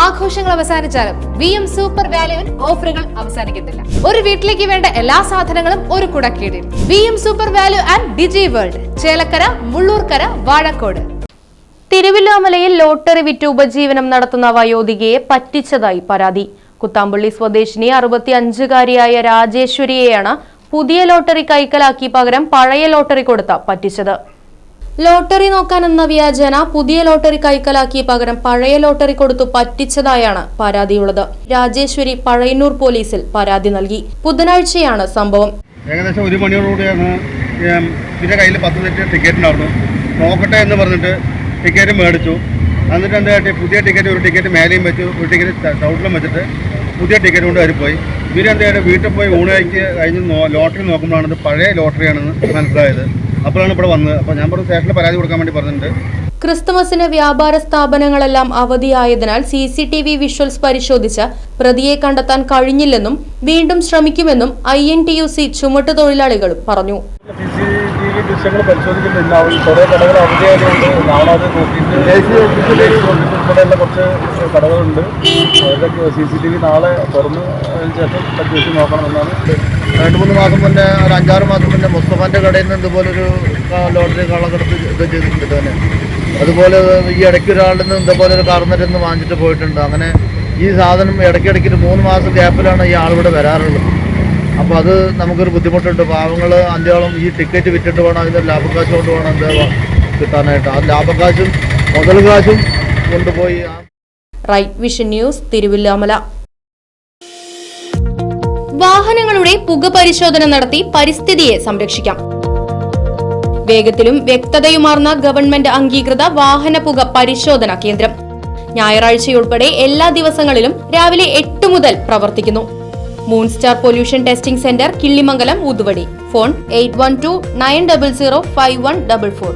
ആഘോഷങ്ങൾ അവസാനിച്ചാലും V M super വാല്യുവിൽ ഓഫറുകൾ അവസാനിക്കുന്നില്ല ഒരു വീട്ടിലേക്ക് വേണ്ട എല്ലാ സാധനങ്ങളും ഒരു കുടക്കീടിൽ. V M super value and digi world Chelakkara Mullurkara Vazhakkode. തിരുവില്ലാമലയിൽ lottery വിറ്റ് ഉപജീവനം നടത്തുന്ന വയോധികയെ പറ്റിച്ചതായി പരാതി. കുത്താമ്പള്ളി സ്വദേശിനി അറുപത്തി അഞ്ചുകാരിയായ രാജേശ്വരിയെയാണ് പുതിയ ലോട്ടറി കൈക്കലാക്കി പകരം പഴയ ലോട്ടറി കൊടുത്ത പറ്റിച്ചത്. ലോട്ടറി നോക്കാനെന്ന വ്യാജേന പുതിയ ലോട്ടറി കൈക്കലാക്കി പകരം പഴയ ലോട്ടറി കൊടുത്തു പറ്റിച്ചതായാണ് പരാതിയുള്ളത്. രാജേശ്വരി പഴയന്നൂർ പോലീസിൽ പരാതി നൽകി. ബുധനാഴ്ചയാണ് സംഭവം. ഏകദേശം ഒരു മണിയോടുകൂടിയാണ് ഇതിന്റെ കയ്യിൽ പത്ത് സെറ്റ് ടിക്കറ്റ് ഉണ്ടായിരുന്നു നോക്കട്ടെ എന്ന് പറഞ്ഞിട്ട് ടിക്കറ്റ് മേടിച്ചു. എന്നിട്ട് എന്താ പുതിയ ടിക്കറ്റ് ഒരു ടിക്കറ്റ് മേലെയും വെച്ചു ഒരു ടിക്കറ്റ് ചവിട്ടിലും വെച്ചിട്ട് പുതിയ ടിക്കറ്റ് കൊണ്ട് അവർ പോയി. എന്താ വീട്ടിൽ പോയി ഊണ് കഴിക്ക് കഴിഞ്ഞ് ലോട്ടറി നോക്കുമ്പോഴാണ് ഇത് പഴയ ലോട്ടറിയാണെന്ന് മനസ്സിലായത്. അപ്പോഴാണ് ഇവിടെ വന്നത്. അപ്പോൾ ഞാൻ പറഞ്ഞു സ്റ്റേഷനിൽ പരാതി കൊടുക്കാൻ വേണ്ടി പറഞ്ഞിട്ടുണ്ട്. ക്രിസ്തുമസിന് വ്യാപാര സ്ഥാപനങ്ങളെല്ലാം അവധിയായതിനാൽ C C T V visuals പരിശോധിച്ച് പ്രതിയെ കണ്ടെത്താൻ കഴിഞ്ഞില്ലെന്നും വീണ്ടും ശ്രമിക്കുമെന്നും I N T U C ചുമട്ടുതൊഴിലാളികളും പറഞ്ഞു. ദൃശ്യങ്ങൾ പരിശോധിക്കുന്നില്ല അവർ കുറേ കടകൾ അവധിയായതുകൊണ്ട് നാളെ അത് നോക്കിയിട്ട് ഉൾപ്പെടെയുള്ള കുറച്ച് കടകളുണ്ട്. അവരുടെ സി സി ടി വി നാളെ തുറന്ന് അതിന് ശേഷം പരിശോധിച്ച് നോക്കണമെന്നാണ്. രണ്ട് മൂന്ന് മാസം മുന്നേ ഒരു അഞ്ചാറ് മാസം മുന്നേ മുസ്തഫാന്റെ കടയിൽ നിന്ന് ഇതുപോലൊരു ലോട്ടറി കള്ളക്കടത്ത് ഇത് ചെയ്തിട്ടുണ്ട് തന്നെ അതുപോലെ ഈ ഇടയ്ക്ക് ഒരാളിൽ നിന്ന് ഇതുപോലെ ഒരു കാർന്നറ്റിൽ നിന്ന് വാങ്ങിച്ചിട്ട് പോയിട്ടുണ്ട്. അങ്ങനെ ഈ സാധനം ഇടയ്ക്കിടയ്ക്ക് മൂന്ന് മാസം ഗ്യാപ്പിലാണ് ഈ ആളിവിടെ വരാറുള്ളത്. അപ്പോൾ അത് നമുക്കൊരു ബുദ്ധിമുട്ടുണ്ട്. പാവങ്ങൾ അന്ത്യോളം ഈ ടിക്കറ്റ് വിറ്റിട്ട് വേണം അതിന്റെ ലാഭക്കാശ് കൊണ്ട് വേണം എന്താ കിട്ടാനായിട്ട്. ആ ലാഭക്കാശും മുതൽ കാശും കൊണ്ടുപോയി റൈറ്റ് വിഷൻ ന്യൂസ് തിരുവില്ലാമല. വാഹനങ്ങളുടെ പുക പരിശോധന നടത്തി പരിസ്ഥിതിയെ സംരക്ഷിക്കാം. വേഗത്തിലും വ്യക്തതയുമാർന്ന ഗവൺമെന്റ് അംഗീകൃത വാഹന പുക പരിശോധന കേന്ദ്രം. ഞായറാഴ്ചയുൾപ്പെടെ എല്ലാ ദിവസങ്ങളിലും രാവിലെ എട്ട് മുതൽ പ്രവർത്തിക്കുന്നു. Moon star pollution testing centre Killimangalam Uthuvadi phone eight one two nine double zero five one double four